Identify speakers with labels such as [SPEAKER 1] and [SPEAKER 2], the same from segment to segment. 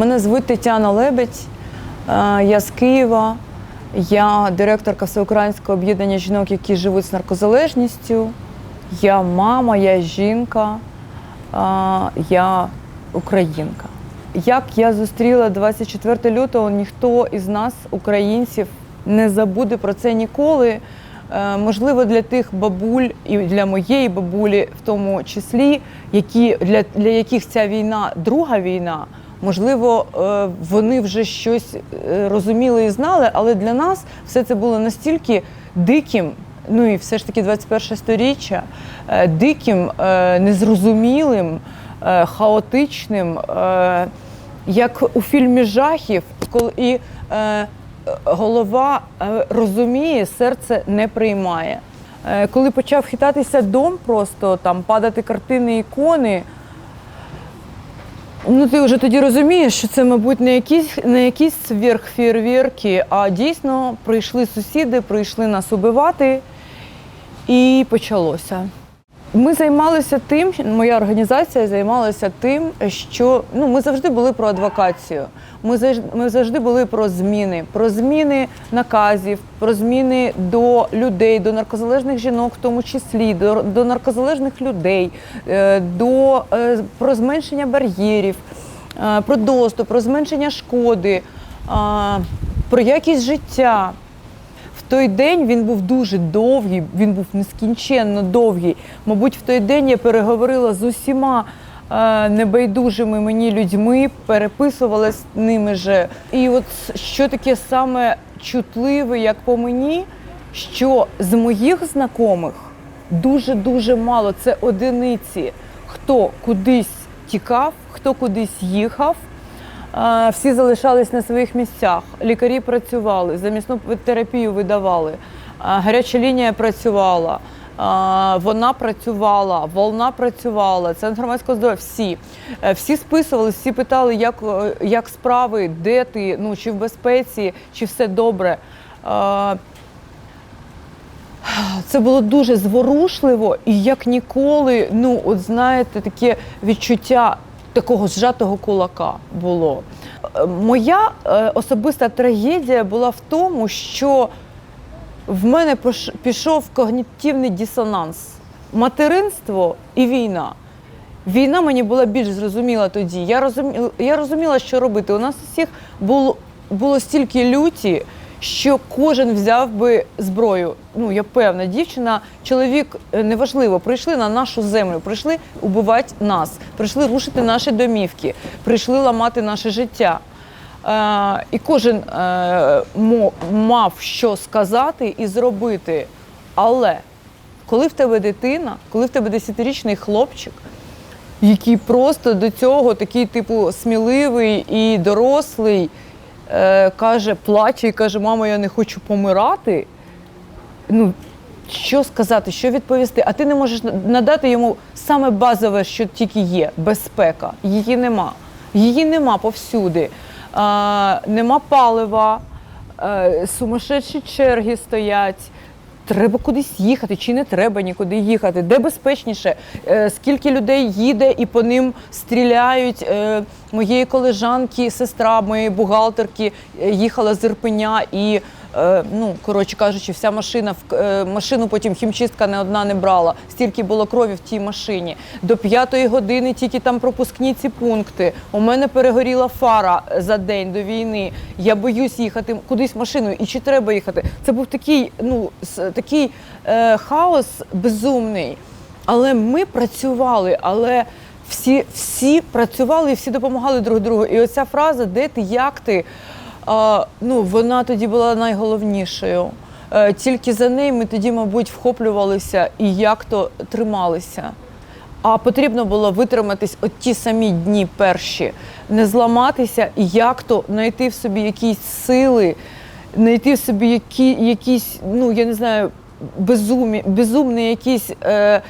[SPEAKER 1] Мене звуть Тетяна Лебедь, е, я з Києва. Я директорка Всеукраїнського об'єднання жінок, які живуть з наркозалежністю. Я мама, я жінка, е, я українка. Як я зустріла 24 лютого, ніхто із нас, українців, не забуде про це ніколи. Е, Можливо, для тих бабуль і для моєї бабулі, в тому числі, які для, для яких ця війна друга війна. Можливо, е, вони вже щось е, розуміли і знали, але для нас все це було настільки диким, ну і все ж таки 21 сторіччя, е, диким, незрозумілим, хаотичним, як у фільмі жахів, коли і голова розуміє, серце не приймає. Коли почав хитатися дом, просто там падати картини, ікони. Ну, ти вже тоді розумієш, що це, мабуть, не якісь не якісь сверхфєрверки, а дійсно прийшли сусіди, прийшли нас убивати, і почалося. Ми займалися тим, моя організація займалася тим, що ну, ми завжди були про адвокацію. Ми завжди, ми завжди були про зміни, про зміни наказів, про зміни до людей, до наркозалежних жінок, в тому числі, до, до наркозалежних людей, е, до е, про зменшення бар'єрів, е, про доступ, про зменшення шкоди, про якість життя. Той день він був дуже довгий, він був нескінченно довгий. Мабуть, в той день я переговорила з усіма е, небайдужими мені людьми, переписувалася з ними же. І от що таке саме чутливе, як по мені, що з моїх знайомих дуже-дуже мало, це одиниці, хто кудись тікав, хто кудись їхав. Всі залишались на своїх місцях. Лікарі працювали, замісну терапію видавали. Гаряча лінія працювала, вона працювала, волна працювала, центр громадського здоров'я. Всі. Е, Всі списували, всі питали, як, е, як справи, де ти, ну, чи в безпеці, чи все добре. Це було дуже зворушливо і як ніколи, ну от знаєте, таке відчуття такого зжатого кулака було. Е, Моя е, особиста трагедія була в тому, що в мене пішов когнітивний дисонанс. Материнство і війна. Війна мені була більш зрозуміла тоді. Я розуміла, я розуміла, що робити. У нас усіх було, було стільки люті, що кожен взяв би зброю. Ну, я певна, дівчина, чоловік, е, неважливо, прийшли на нашу землю, прийшли убивати нас, прийшли рушити наші домівки, прийшли ламати наше життя. Е, і кожен е, мав що сказати і зробити. Але коли в тебе дитина, коли в тебе десятирічний хлопчик, який просто до цього такий, типу, сміливий і дорослий, е, каже, плаче і каже, мамо, я не хочу помирати. Ну, що сказати, що відповісти? А ти не можеш надати йому саме базове, що тільки є безпека. Її нема. Її нема повсюди. Е, нема палива, е, сумасшедші черги стоять. Треба кудись їхати, чи не треба нікуди їхати? Де безпечніше? Е, Скільки людей їде і по ним стріляють? Е, Моєї колежанки, сестра моєї бухгалтерки е, їхала з Ірпеня і. Е, Ну, коротше кажучи, вся машина е, машину потім хімчистка не одна не брала. Стільки було крові в тій машині. До п'ятої години тільки там пропускні ці пункти. У мене перегоріла фара за день до війни. Я боюсь їхати кудись машиною. І чи треба їхати? Це був такий, ну такий е, хаос безумний. Але ми працювали, але всі, всі працювали і всі допомагали друг другу. І оця фраза Де ти, як ти? Ну, вона тоді була найголовнішою. Е, Тільки за нею ми тоді, мабуть, вхоплювалися і як то трималися. А потрібно було витриматись от ті самі дні перші, не зламатися і як то знайти в собі якісь сили, знайти в собі які, якісь, ну я не знаю, безумі, безумний якийсь е,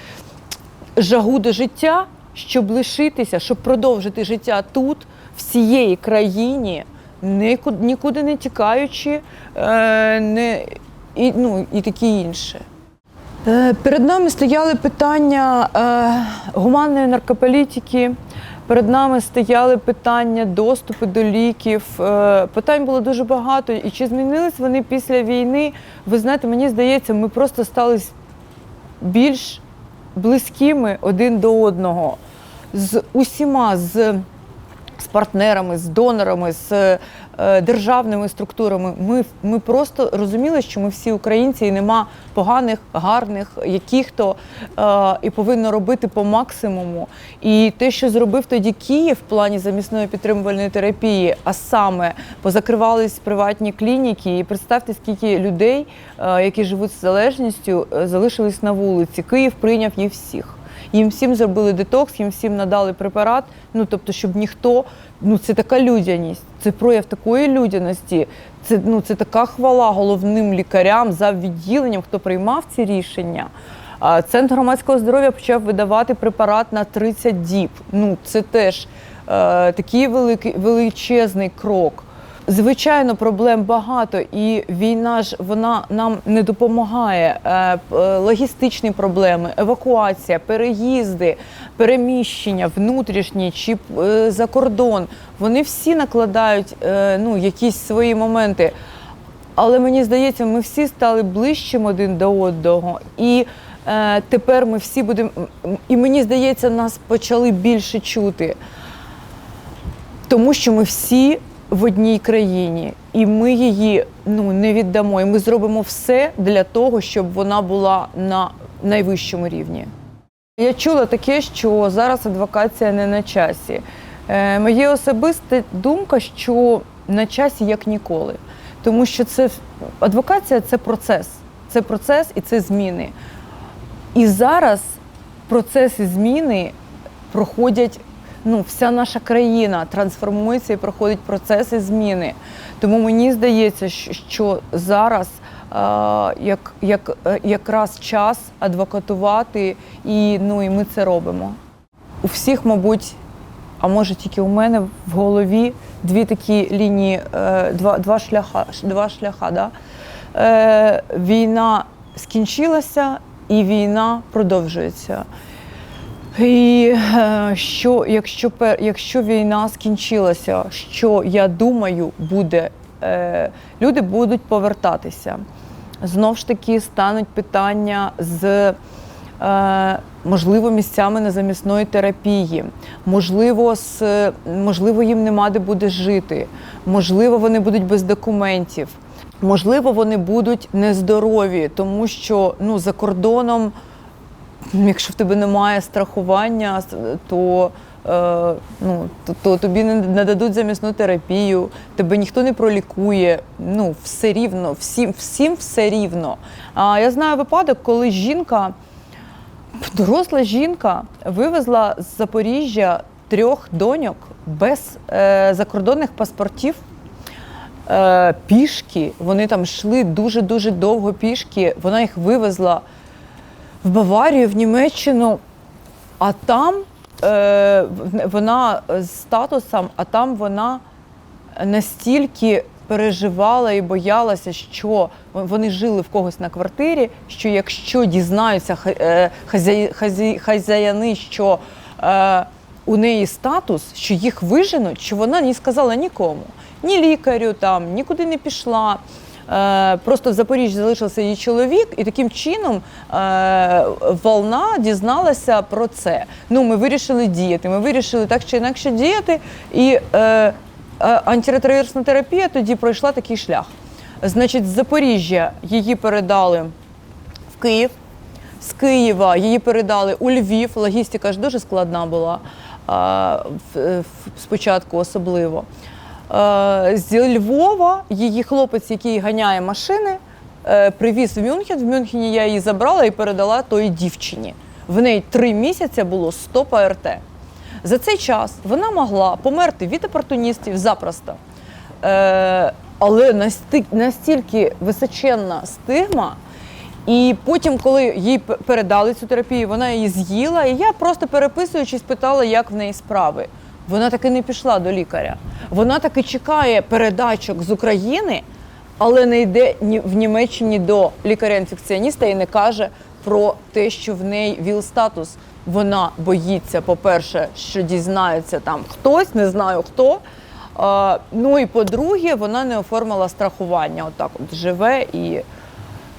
[SPEAKER 1] жагу до життя, щоб лишитися, щоб продовжити життя тут, в цієї країні, нікуди, не тікаючи, е, не, і, ну, і таке інше. Е, Перед нами стояли питання е, гуманної наркополітики, Перед нами стояли питання доступу до ліків. Питань було дуже багато. І чи змінились вони після війни? Ви знаєте, мені здається, ми просто стали більш близькими один до одного з усіма, з, з партнерами, з донорами, з е, державними структурами. Ми, ми просто розуміли, що ми всі українці, і нема поганих, гарних, яких то е, і повинно робити по максимуму. І те, що зробив тоді Київ в плані замісної підтримувальної терапії, а саме позакривались приватні клініки, і представте, скільки людей, е, які живуть з залежністю, залишились на вулиці. Київ прийняв їх всіх. Їм всім зробили детокс, їм всім надали препарат. Ну тобто, щоб ніхто, ну це така людяність, це прояв такої людяності. Це ну це така хвала головним лікарям за відділенням, хто приймав ці рішення. Центр громадського здоров'я почав видавати препарат на 30 діб. Ну це теж е, такий великий величезний крок. Звичайно, проблем багато, і війна ж вона нам не допомагає. Е, е, Логістичні проблеми, евакуація, переїзди, переміщення внутрішні чи е, за кордон. Вони всі накладають ну, якісь свої моменти. Але мені здається, ми всі стали ближчим один до одного. І тепер ми всі будемо. І мені здається, нас почали більше чути. Тому що ми всі в одній країні, і ми її ну, не віддамо. І ми зробимо все для того, щоб вона була на найвищому рівні. Я чула таке, що зараз адвокація не на часі. Е, моє особиста думка, що на часі як ніколи. Тому що це адвокація це процес. Це процес і це зміни. І зараз процеси зміни проходять. Ну, вся наша країна трансформується і проходить процеси зміни. Тому мені здається, що- зараз як, як, е, якраз час адвокатувати, і, ну, і ми це робимо. У всіх, мабуть, а може тільки у мене в голові дві такі лінії, е, два, два шляха. Два шляха да? е, війна скінчилася і війна продовжується. І е, що, якщо, якщо війна скінчилася, що я думаю, буде, е, люди будуть повертатися. Знов ж таки стануть питання з е, можливо місцями незамісної терапії, можливо, з, можливо, їм нема де буде жити, можливо, вони будуть без документів, можливо, вони будуть нездорові, тому що ну, за кордоном. Якщо в тебе немає страхування, то, е, ну, то, то тобі не, не дадуть замісну терапію, тебе ніхто не пролікує. Ну, все рівно, всім, всім все рівно. А я знаю випадок, коли жінка, доросла жінка, вивезла з Запоріжжя трьох доньок без е, закордонних паспортів. Е, пішки, вони там йшли дуже-дуже довго пішки. Вона їх вивезла в Баварію, в Німеччину, а там е, вона з статусом, а там вона настільки переживала і боялася, що вони жили в когось на квартирі, що якщо дізнаються е, хазяї- хазяїни, що е, у неї статус, що їх виженуть, що вона не сказала нікому, ні лікарю, там, нікуди не пішла. Е, Просто в Запоріжжі залишився її чоловік, і таким чином е, волна дізналася про це. Ну, ми вирішили діяти. Ми вирішили так чи інакше діяти. І е, е, терапія тоді пройшла такий шлях. Значить, з Запоріжжя її передали в Київ. З Києва її передали у Львів. Логістика ж дуже складна була а, в- в- спочатку особливо. Е, З Львова її хлопець, який ганяє машини, е, привіз в Мюнхен. В Мюнхені я її забрала і передала тої дівчині. В неї три місяці було 100 ПРТ. За цей час вона могла померти від опортуністів запросто. Е, але настільки височенна стигма. І потім, коли їй передали цю терапію, вона її з'їла. І я просто переписуючись, питала, як в неї справи. Вона таки не пішла до лікаря. Вона таки чекає передачок з України, але не йде в Німеччині до лікаря-інфекціоніста і не каже про те, що в неї ВІЛ-статус. вона боїться, по-перше, що дізнається там хтось, не знаю хто. Ну і по-друге, вона не оформила страхування. Отак от живе і.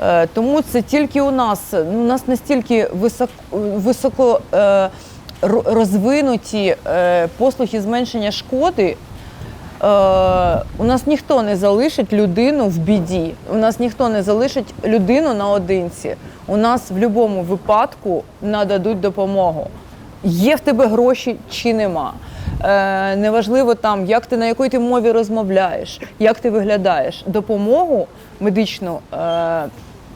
[SPEAKER 1] Е, Тому це тільки у нас. Ну, у нас настільки високо, високо е, розвинуті е, послуги зменшення шкоди. Е, у нас ніхто не залишить людину в біді. У нас ніхто не залишить людину наодинці. У нас в будь-якому випадку нададуть допомогу. Є в тебе гроші чи нема. Е, неважливо там, як ти на якій ти мові розмовляєш, як ти виглядаєш. Допомогу медичну е,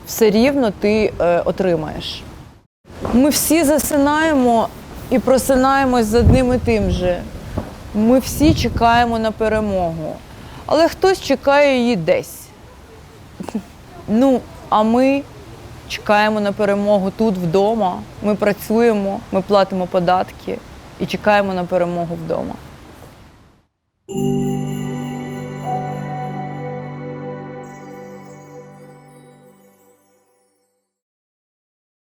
[SPEAKER 1] все рівно ти е, отримаєш. Ми всі засинаємо і просинаємось з одним і тим же. Ми всі чекаємо на перемогу, але хтось чекає її десь. Ну, а ми чекаємо на перемогу тут вдома. Ми працюємо, ми платимо податки і чекаємо на перемогу вдома.